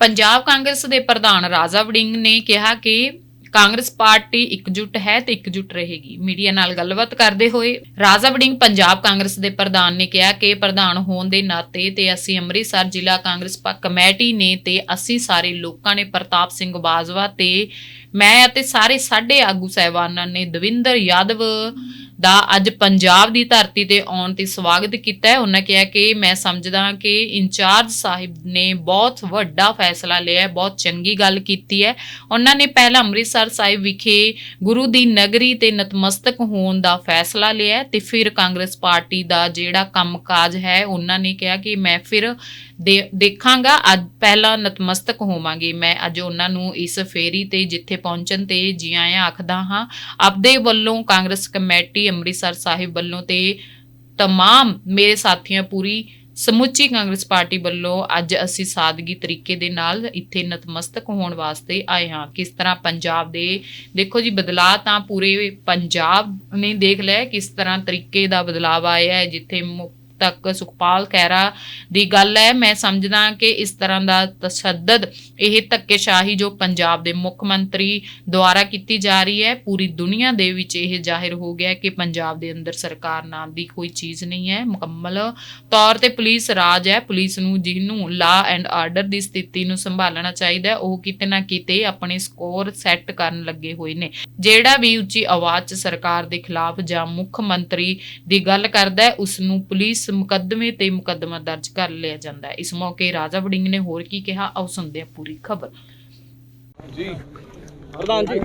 ਪੰਜਾਬ ਕਾਂਗਰਸ ਦੇ ਪ੍ਰਧਾਨ ਰਾਜਾ ਵੜਿੰਗ ਨੇ ਕਿਹਾ ਕਿ ਕਾਂਗਰਸ ਪਾਰਟੀ ਇਕਜੁੱਟ ਹੈ ਤੇ ਇਕਜੁੱਟ ਰਹੇਗੀ। ਮੀਡੀਆ ਨਾਲ ਗੱਲਬਾਤ ਕਰਦੇ ਹੋਏ ਰਾਜਾ ਵੜਿੰਗ ਪੰਜਾਬ ਕਾਂਗਰਸ ਦੇ ਪ੍ਰਧਾਨ ਨੇ ਕਿਹਾ ਕਿ ਪ੍ਰਧਾਨ ਹੋਣ ਦੇ ਨਾਤੇ ਤੇ ਅਸੀਂ ਅੰਮ੍ਰਿਤਸਰ ਜ਼ਿਲ੍ਹਾ ਕਾਂਗਰਸ ਕਮੇਟੀ ਨੇ ਤੇ ਅਸੀਂ ਸਾਰੇ ਲੋਕਾਂ ਨੇ ਪ੍ਰਤਾਪ ਸਿੰਘ ਬਾਜਵਾ ਤੇ ਮੈਂ ਅਤੇ ਸਾਰੇ ਸਾਡੇ ਆਗੂ ਸਹਿਬਾਨਾਂ ਨੇ ਦਵਿੰਦਰ ਯਾਦਵ ਦਾ ਅੱਜ ਪੰਜਾਬ ਦੀ ਧਰਤੀ ਤੇ ਆਉਣ ਤੇ ਸਵਾਗਤ ਕੀਤਾ ਹੈ। ਉਹਨਾਂ ਕਿਹਾ ਕਿ ਮੈਂ ਸਮਝਦਾ ਕਿ ਇੰਚਾਰਜ ਸਾਹਿਬ ਨੇ ਬਹੁਤ ਵੱਡਾ ਫੈਸਲਾ ਲਿਆ ਹੈ, ਬਹੁਤ ਚੰਗੀ ਗੱਲ ਕੀਤੀ ਹੈ। ਉਹਨਾਂ ਨੇ ਪਹਿਲਾਂ ਅੰਮ੍ਰਿਤਸਰ ਸਾਹਿਬ ਵਿਖੇ ਗੁਰੂ ਦੀ ਨਗਰੀ ਤੇ ਨਤਮਸਤਕ ਹੋਣ ਦਾ ਫੈਸਲਾ ਲਿਆ ਹੈ ਤੇ ਫਿਰ ਕਾਂਗਰਸ ਪਾਰਟੀ ਦਾ ਜਿਹੜਾ ਕੰਮਕਾਜ ਹੈ, ਉਹਨਾਂ ਨੇ ਕਿਹਾ ਕਿ ਮੈਂ ਫਿਰ ਦੇਖਾਂਗਾ। ਅੱਜ ਪਹਿਲਾਂ ਨਤਮਸਤਕ ਹੋਵਾਂਗੇ। ਮੈਂ ਅੱਜ ਉਹਨਾਂ ਨੂੰ ਇਸ ਫੇਰੀ ਤੇ ਜਿੱਥੇ ਪਹੁੰਚਣ ਤੇ ਜੀ ਆਇਆਂ ਆਖਦਾ ਹਾਂ, ਆਪਦੇ ਵੱਲੋਂ ਕਾਂਗਰਸ ਕਮੇਟੀ, ਅੰਮ੍ਰਿਤਸਰ ਸਾਹਿਬ ਵੱਲੋਂ ਤੇ ਤਮਾਮ ਮੇਰੇ ਸਾਥੀਆਂ ਪੂਰੀ ਸਮੁੱਚੀ ਕਾਂਗਰਸ ਪਾਰਟੀ ਵੱਲੋਂ ਅੱਜ ਅਸੀਂ ਸਾਦਗੀ ਤਰੀਕੇ ਦੇ ਨਾਲ ਇੱਥੇ ਨਤਮਸਤਕ ਹੋਣ ਵਾਸਤੇ ਆਏ ਹਾਂ। ਕਿਸ ਤਰ੍ਹਾਂ ਪੰਜਾਬ ਦੇ, ਦੇਖੋ ਜੀ, ਬਦਲਾਅ ਤਾਂ ਪੂਰੇ ਪੰਜਾਬ ਨੇ ਦੇਖ ਲਿਆ ਕਿਸ ਤਰ੍ਹਾਂ ਤਰੀਕੇ ਦਾ ਬਦਲਾਅ ਆਇਆ ਹੈ, ਜਿੱਥੇ ਤੱਕ ਸੁਖਪਾਲ ਖਹਿਰਾ ਦੀ ਗੱਲ ਹੈ। ਮੈਂ ਸਮਝਦਾ ਕਿ ਇਸ ਤਰ੍ਹਾਂ ਦਾ ਤਸ਼ੱਦਦ ਇਹ ਧੱਕੇਸ਼ਾਹੀ ਜੋ ਪੰਜਾਬ ਦੇ ਮੁੱਖ ਮੰਤਰੀ ਦੁਆਰਾ ਕੀਤੀ ਜਾ ਰਹੀ ਹੈ, ਪੂਰੀ ਦੁਨੀਆ ਦੇ ਵਿੱਚ ਇਹ ਜ਼ਾਹਿਰ ਹੋ ਗਿਆ ਕਿ ਪੰਜਾਬ ਦੇ ਅੰਦਰ ਸਰਕਾਰ ਨਾਮ ਦੀ ਕੋਈ ਚੀਜ਼ ਨਹੀਂ ਹੈ। ਮੁਕੰਮਲ ਤੌਰ ਤੇ ਪੁਲਿਸ ਰਾਜ ਹੈ। ਪੁਲਿਸ ਨੂੰ ਜਿਹਨੂੰ ਲਾ ਐਂਡ ਆਰਡਰ ਦੀ ਸਥਿਤੀ ਨੂੰ ਸੰਭਾਲਣਾ ਚਾਹੀਦਾ ਹੈ, ਉਹ ਕਿਤੇ ਨਾ ਕਿਤੇ ਆਪਣੇ ਸਕੋਰ ਸੈੱਟ ਕਰਨ ਲੱਗੇ ਹੋਏ ਨੇ। ਜਿਹੜਾ ਵੀ ਉੱਚੀ ਆਵਾਜ਼ 'ਚ ਸਰਕਾਰ ਦੇ ਖਿਲਾਫ ਜਾਂ ਮੁੱਖ ਮੰਤਰੀ ਦੀ ਗੱਲ ਕਰਦਾ ਹੈ ਉਸ ਨੂੰ ਪੁਲਿਸ ਮੁਕੱਦਮੇ ਤੇ ਮੁਕੱਦਮਾ ਦਰਜ ਕਰ ਲਿਆ ਜਾਂਦਾ ਹੈ। ਇਸ ਮੌਕੇ ਰਾਜਾ ਵੜਿੰਗ ਨੇ ਹੋਰ ਕੀ ਕਿਹਾ? ਆਓ ਸੁਣਦੇ ਹਾਂ ਪੂਰੀ ਖਬਰ। ਪ੍ਰਧਾਨ ਜੀ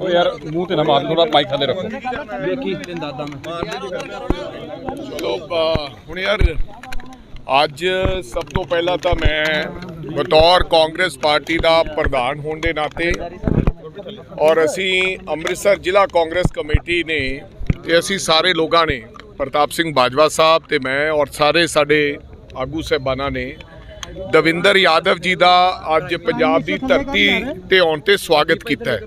ਓ ਯਾਰ ਮੂੰਹ ਤੇ ਨਾ ਮਾਰ ਥੋੜਾ ਮਾਈਕ ਥੱਲੇ ਰੱਖੋ। ਵੇਖੀ ਦਾਦਾ ਮੈਂ। ਚਲੋ ਹੁਣ ਯਾਰ ਅੱਜ ਸਭ ਤੋਂ ਪਹਿਲਾਂ ਤਾਂ ਮੈਂ ਬਤੌਰ ਕਾਂਗਰਸ ਪਾਰਟੀ ਦਾ ਪ੍ਰਧਾਨ ਹੋਣ ਦੇ ਨਾਤੇ ਔਰ ਅਸੀਂ ਅੰਮ੍ਰਿਤਸਰ ਜ਼ਿਲ੍ਹਾ ਕਾਂਗਰਸ ਕਮੇਟੀ ਨੇ ਤੇ ਅਸੀਂ ਸਾਰੇ ਲੋਕਾਂ ਨੇ ਪ੍ਰਤਾਪ ਸਿੰਘ ਬਾਜਵਾ ਸਾਹਿਬ ਤੇ ਮੈਂ ਔਰ ਸਾਰੇ ਸਾਡੇ ਆਗੂ ਸਹਿਬਾਨਾਂ ਨੇ ਦਵਿੰਦਰ ਯਾਦਵ ਜੀ ਦਾ ਅੱਜ ਪੰਜਾਬ ਦੀ ਧਰਤੀ ਤੇ ਆਉਣ ਤੇ ਸਵਾਗਤ ਕੀਤਾ ਹੈ।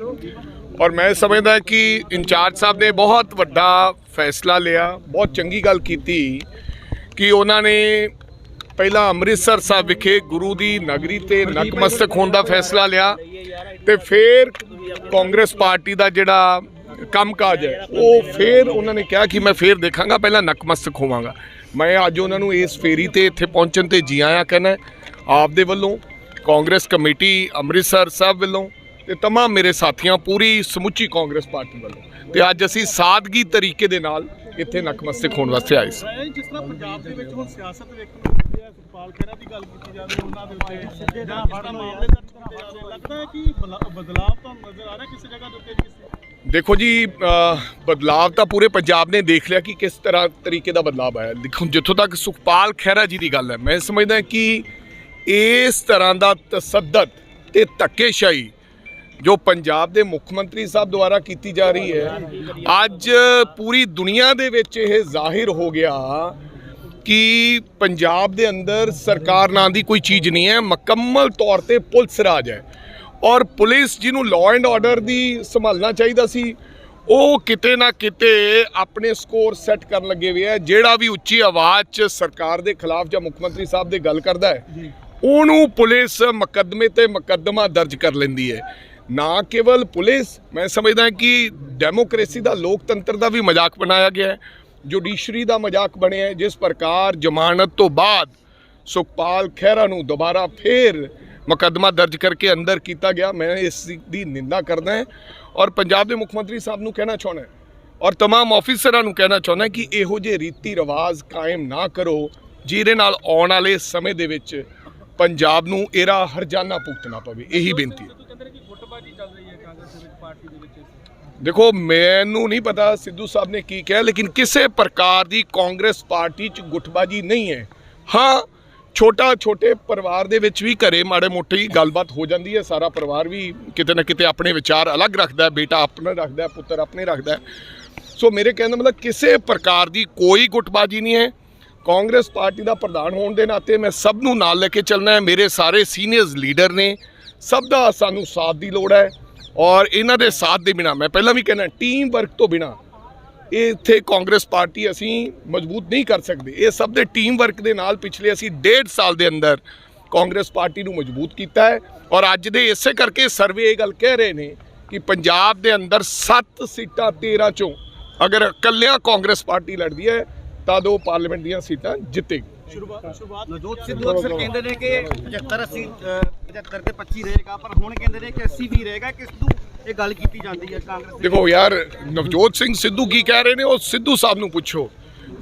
ਔਰ ਮੈਂ ਸਮਝਦਾ ਕਿ ਇੰਚਾਰਜ ਸਾਹਿਬ ਨੇ ਬਹੁਤ ਵੱਡਾ ਫੈਸਲਾ ਲਿਆ, ਬਹੁਤ ਚੰਗੀ ਗੱਲ ਕੀਤੀ ਕਿ ਉਹਨਾਂ ਨੇ ਪਹਿਲਾਂ ਅੰਮ੍ਰਿਤਸਰ ਸਾਹਿਬ ਵਿਖੇ ਗੁਰੂ ਦੀ ਨਗਰੀ ਤੇ ਨਕਮਸਤਕ ਹੋਣ ਦਾ ਫੈਸਲਾ ਲਿਆ ਤੇ ਫਿਰ ਕਾਂਗਰਸ ਪਾਰਟੀ ਦਾ ਜਿਹੜਾ ਕੰਮਕਾਜ ਹੈ, ਉਹ ਫਿਰ ਉਹਨਾਂ ਨੇ ਕਿਹਾ ਕਿ ਮੈਂ ਫਿਰ ਦੇਖਾਂਗਾ, ਪਹਿਲਾਂ ਨਕਮਸਤਕ ਹੋਵਾਂਗਾ। ਮੈਂ ਅੱਜ ਉਹਨਾਂ ਨੂੰ ਇਸ ਫੇਰੀ ਤੇ ਇੱਥੇ ਪਹੁੰਚਣ ਤੇ ਜੀ ਆਇਆਂ ਕਹਿੰਦਾ ਆਪ ਦੇ ਵੱਲੋਂ ਕਾਂਗਰਸ ਕਮੇਟੀ, ਅੰਮ੍ਰਿਤਸਰ ਸਾਹਿਬ ਵੱਲੋਂ ਤੇ ਤਮਾਮ ਮੇਰੇ ਸਾਥੀਆਂ, ਪੂਰੀ ਸਮੁੱਚੀ ਕਾਂਗਰਸ ਪਾਰਟੀ ਵੱਲੋਂ। ਤੇ ਅੱਜ ਅਸੀਂ ਸਾਦਗੀ ਤਰੀਕੇ ਦੇ ਨਾਲ ਇੱਥੇ ਨਕਮਸਤਕ ਹੋਣ ਵਾਸਤੇ ਆਏ ਸੀ। ਜਿਸ ਤਰ੍ਹਾਂ ਪੰਜਾਬ ਦੇ ਵਿੱਚ ਹੁਣ ਸਿਆਸਤ ਵੇਖਣ ਨੂੰ ਹੈ, ਸੁਖਪਾਲ ਖਹਿਰਾ ਦੀ ਗੱਲ ਕੀਤੀ ਜਾਵੇ, ਉਹਨਾਂ ਦੇ ਉੱਤੇ ਜਾਂ ਬਦਲਾਅ ਤਾਂ ਨਜ਼ਰ ਆ ਰਿਹਾ, ਕਿਸੇ ਜਗ੍ਹਾ ਦੇਖੋ ਜੀ ਅ, ਬਦਲਾਵ ਤਾਂ ਪੂਰੇ ਪੰਜਾਬ ਨੇ ਦੇਖ ਲਿਆ ਕਿ ਕਿਸ ਤਰ੍ਹਾਂ ਤਰੀਕੇ ਦਾ ਬਦਲਾਵ ਆਇਆ। ਦੇਖੋ ਜਿੱਥੋਂ ਤੱਕ ਸੁਖਪਾਲ ਖਹਿਰਾ ਜੀ ਦੀ ਗੱਲ ਹੈ ਮੈਂ ਸਮਝਦਾ ਕਿ ਇਸ ਤਰ੍ਹਾਂ ਦਾ ਤਸੱਦਦ ਤੇ ਧੱਕੇਸ਼ਾਹੀ ਜੋ ਪੰਜਾਬ ਦੇ ਮੁੱਖ ਮੰਤਰੀ ਸਾਹਿਬ ਦੁਆਰਾ ਕੀਤੀ ਜਾ ਰਹੀ ਹੈ ਅੱਜ ਪੂਰੀ ਦੁਨੀਆ ਦੇ ਵਿੱਚ ਇਹ ਜ਼ਾਹਿਰ ਹੋ ਗਿਆ ਕਿ ਪੰਜਾਬ ਦੇ ਅੰਦਰ ਸਰਕਾਰ ਨਾਂ ਦੀ ਕੋਈ ਚੀਜ਼ ਨਹੀਂ ਹੈ। ਮੁਕੰਮਲ ਤੌਰ ਤੇ ਪੁਲਿਸ ਰਾਜ ਹੈ। ਔਰ ਪੁਲਿਸ ਜਿਹਨੂੰ ਲਾਅ ਐਂਡ ਆਰਡਰ ਦੀ ਸੰਭਾਲਣਾ ਚਾਹੀਦਾ ਸੀ ਉਹ ਕਿਤੇ ਨਾ ਕਿਤੇ ਆਪਣੇ ਸਕੋਰ ਸੈੱਟ ਕਰਨ ਲੱਗੇ ਹੋਏ ਹੈ ਜਿਹੜਾ ਵੀ ਉੱਚੀ ਆਵਾਜ਼ 'ਚ ਸਰਕਾਰ ਦੇ ਖਿਲਾਫ ਜਾਂ ਮੁੱਖ ਮੰਤਰੀ ਸਾਹਿਬ ਦੇ ਗੱਲ ਕਰਦਾ ਹੈ ਉਹਨੂੰ ਪੁਲਿਸ ਮੁਕੱਦਮੇ ਤੇ ਮੁਕੱਦਮਾ ਦਰਜ ਕਰ ਲੈਂਦੀ ਹੈ। ਨਾ ਕੇਵਲ ਪੁਲਿਸ ਮੈਂ ਸਮਝਦਾ ਕਿ ਡੈਮੋਕ੍ਰੇਸੀ ਦਾ ਲੋਕਤੰਤਰ ਦਾ ਵੀ ਮਜ਼ਾਕ ਬਣਾਇਆ ਗਿਆ ਹੈ। ਜੁਡੀਸ਼ਰੀ ਦਾ ਮਜ਼ਾਕ ਬਣਿਆ ਹੈ ਜਿਸ ਪ੍ਰਕਾਰ ਜ਼ਮਾਨਤ ਤੋਂ ਬਾਅਦ ਸੁਖਪਾਲ ਖਹਿਰਾ ਨੂੰ ਦੁਬਾਰਾ ਫੇਰ ਮੁਕੱਦਮਾ ਦਰਜ ਕਰਕੇ ਅੰਦਰ ਕੀਤਾ ਗਿਆ ਮੈਂ ਇਸ ਦੀ ਨਿੰਦਾ ਕਰਦਾ ਹਾਂ ਔਰ ਪੰਜਾਬ ਦੇ ਮੁੱਖ ਮੰਤਰੀ ਸਾਹਿਬ ਨੂੰ ਕਹਿਣਾ ਚਾਹੁੰਦਾ ਹਾਂ ਔਰ तमाम ਅਫੀਸਰਾਂ ਨੂੰ ਕਹਿਣਾ ਚਾਹੁੰਦਾ ਕਿ ਇਹੋ ਜਿਹੇ ਰੀਤੀ ਰਿਵਾਜ ਕਾਇਮ ਨਾ ਕਰੋ ਜਿਹਦੇ ਨਾਲ ਆਉਣ ਵਾਲੇ ਸਮੇਂ ਦੇ ਵਿੱਚ ਪੰਜਾਬ ਨੂੰ ਇਹਦਾ ਹਰਜਾਨਾ ਭੁਗਤਣਾ ਪਵੇ ਇਹੀ ਬੇਨਤੀ ਹੈ ਕਹਿੰਦੇ ਨੇ ਕਿ ਗੁੱਟਬਾਜੀ ਚੱਲ ਰਹੀ ਹੈ ਕਾਂਗਰਸ ਦੇ ਵਿੱਚ ਪਾਰਟੀ ਦੇ ਵਿੱਚ ਦੇਖੋ ਮੈਨੂੰ ਨਹੀਂ ਪਤਾ ਸਿੱਧੂ ਸਾਹਿਬ ਨੇ ਕੀ ਕਿਹਾ ਲੇਕਿਨ ਕਿਸੇ ਪ੍ਰਕਾਰ ਦੀ ਕਾਂਗਰਸ ਪਾਰਟੀ 'ਚ ਗੁੱਟਬਾਜੀ ਨਹੀਂ ਹੈ ਹਾਂ ਛੋਟਾ ਛੋਟੇ ਪਰਿਵਾਰ ਦੇ ਵਿੱਚ ਵੀ ਘਰੇ ਮਾੜੇ ਮੋਟੇ ਗੱਲਬਾਤ ਹੋ ਜਾਂਦੀ ਹੈ। ਸਾਰਾ ਪਰਿਵਾਰ ਵੀ ਕਿਤੇ ਨਾ ਕਿਤੇ ਆਪਣੇ ਵਿਚਾਰ ਅਲੱਗ ਰੱਖਦਾ ਬੇਟਾ ਆਪਣਾ ਰੱਖਦਾ ਪੁੱਤਰ ਆਪਣੇ ਰੱਖਦਾ ਸੋ ਮੇਰੇ ਕਹਿਣ ਦਾ ਮਤਲਬ ਕਿਸੇ ਪ੍ਰਕਾਰ ਦੀ ਕੋਈ ਗੁੱਟਬਾਜੀ ਨਹੀਂ ਹੈ। ਕਾਂਗਰਸ ਪਾਰਟੀ ਦਾ ਪ੍ਰਧਾਨ ਹੋਣ ਦੇ ਨਾਤੇ ਮੈਂ ਸਭ ਨੂੰ ਨਾਲ ਲੈ ਕੇ ਚੱਲਣਾ ਹੈ। ਮੇਰੇ ਸਾਰੇ ਸੀਨੀਅਰਸ ਲੀਡਰ ਨੇ, ਸਭ ਦਾ ਸਾਨੂੰ ਸਾਥ ਦੀ ਲੋੜ ਹੈ। ਔਰ ਇਹਨਾਂ ਦੇ ਸਾਥ ਦੇ ਬਿਨਾ, ਮੈਂ ਪਹਿਲਾਂ ਵੀ ਕਹਿੰਦਾ, ਟੀਮ ਵਰਕ ਤੋਂ ਬਿਨਾ ਇਹ ਇੱਥੇ ਕਾਂਗਰਸ ਪਾਰਟੀ ਅਸੀਂ ਮਜ਼ਬੂਤ ਨਹੀਂ ਕਰ ਸਕਦੇ। ਇਹ ਸਭ ਦੇ ਟੀਮ ਵਰਕ ਦੇ ਨਾਲ ਪਿਛਲੇ ਅਸੀਂ ਡੇਢ ਸਾਲ ਦੇ ਅੰਦਰ ਕਾਂਗਰਸ ਪਾਰਟੀ ਨੂੰ ਮਜ਼ਬੂਤ ਕੀਤਾ ਹੈ ਔਰ ਅੱਜ ਦੇ ਇਸੇ ਕਰਕੇ ਸਰਵੇ ਇਹ ਗੱਲ ਕਹਿ ਰਹੇ ਨੇ ਕਿ ਪੰਜਾਬ ਦੇ ਅੰਦਰ 7 ਸੀਟਾਂ 13 ਚੋਂ ਅਗਰ ਇਕੱਲਿਆਂ ਕਾਂਗਰਸ ਪਾਰਟੀ ਲੜਦੀ ਹੈ, ਤਾਂ ਦੋ ਪਾਰਲੀਮੈਂਟ ਦੀਆਂ ਸੀਟਾਂ ਜਿੱਤੇਗੀ। ਸ਼ੁਰੂਆਤ ਨਵਜੋਤ ਸਿੱਧੂ ਅਕਸਰ ਕਹਿੰਦੇ ਨੇ ਕਿ 75 80 75 ਤੇ 25 ਰਹੇਗਾ, ਪਰ ਹੁਣ ਕਹਿੰਦੇ ਨੇ ਕਿ 80 ਵੀ ਰਹੇਗਾ, ਕਿਸ ਨੂੰ ਇਹ ਗੱਲ ਕੀਤੀ ਜਾਂਦੀ ਹੈ ਕਾਂਗਰਸ ਦੇ ਦੇਖੋ ਯਾਰ ਨਵਜੋਤ ਸਿੰਘ ਸਿੱਧੂ ਕੀ ਕਹਿ ਰਹੇ ਨੇ? ਉਹ ਸਿੱਧੂ ਸਾਹਿਬ ਨੂੰ ਪੁੱਛੋ।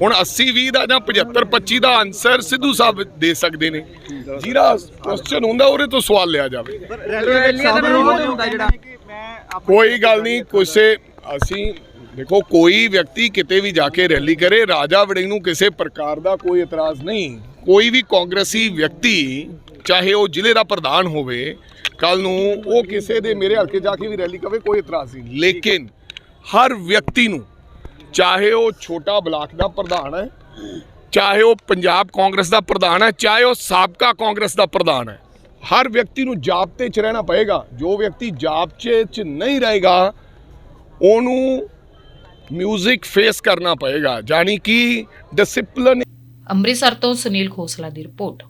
ਹੁਣ 80 20 ਦਾ ਜਾਂ 75 25 ਦਾ ਆਨਸਰ ਸਿੱਧੂ ਸਾਹਿਬ ਦੇ ਸਕਦੇ ਨੇ। ਜਿਹੜਾ ਕੁਐਸਚਨ ਹੁੰਦਾ ਉਹਦੇ ਤੋਂ ਸਵਾਲ ਲਿਆ ਜਾਵੇ। ਕੋਈ ਗੱਲ ਨਹੀਂ ਕਿਸੇ ਅਸੀਂ ਦੇਖੋ ਕੋਈ ਵਿਅਕਤੀ ਕਿਤੇ ਵੀ ਜਾ ਕੇ ਰੈਲੀ ਕਰੇ ਰਾਜਾ ਵੜਿੰਗ ਨੂੰ ਕਿਸੇ ਪ੍ਰਕਾਰ ਦਾ ਕੋਈ ਇਤਰਾਜ਼ ਨਹੀਂ। ਕੋਈ ਵੀ ਕਾਂਗਰਸੀ ਵਿਅਕਤੀ ਚਾਹੇ ਉਹ ਜ਼ਿਲ੍ਹੇ ਦਾ ਪ੍ਰਧਾਨ ਹੋਵੇ ਕੱਲ ਨੂੰ ਉਹ ਕਿਸੇ ਦੇ ਮੇਰੇ ਹਲਕੇ ਜਾ ਕੇ ਵੀ ਰੈਲੀ ਕਵੇ, ਕੋਈ ਇਤਰਾਜ਼ ਨਹੀਂ। ਲੇਕਿਨ ਹਰ ਵਿਅਕਤੀ ਨੂੰ, ਚਾਹੇ ਉਹ ਛੋਟਾ ਬਲਾਕ ਦਾ ਪ੍ਰਧਾਨ ਹੈ, ਚਾਹੇ ਉਹ ਪੰਜਾਬ ਕਾਂਗਰਸ ਦਾ ਪ੍ਰਧਾਨ ਹੈ, ਚਾਹੇ ਉਹ ਸਾਬਕਾ ਕਾਂਗਰਸ ਦਾ ਪ੍ਰਧਾਨ ਹੈ, ਹਰ ਵਿਅਕਤੀ ਨੂੰ ਜਾਬਤੇ 'ਚ ਰਹਿਣਾ ਪਏਗਾ। ਜੋ ਵਿਅਕਤੀ ਜਾਬਤੇ 'ਚ ਨਹੀਂ ਰਹੇਗਾ, ਉਹਨੂੰ ਮਿਊਜ਼ਿਕ ਫੇਸ ਕਰਨਾ ਪਏਗਾ। ਜਾਨੀ ਕਿ ਡਿਸਪਲਿਨ ਅੰਮ੍ਰਿਤਸਰ ਤੋਂ ਸੁਨੀਲ ਖੋਸਲਾ ਦੀ ਰਿਪੋਰਟ।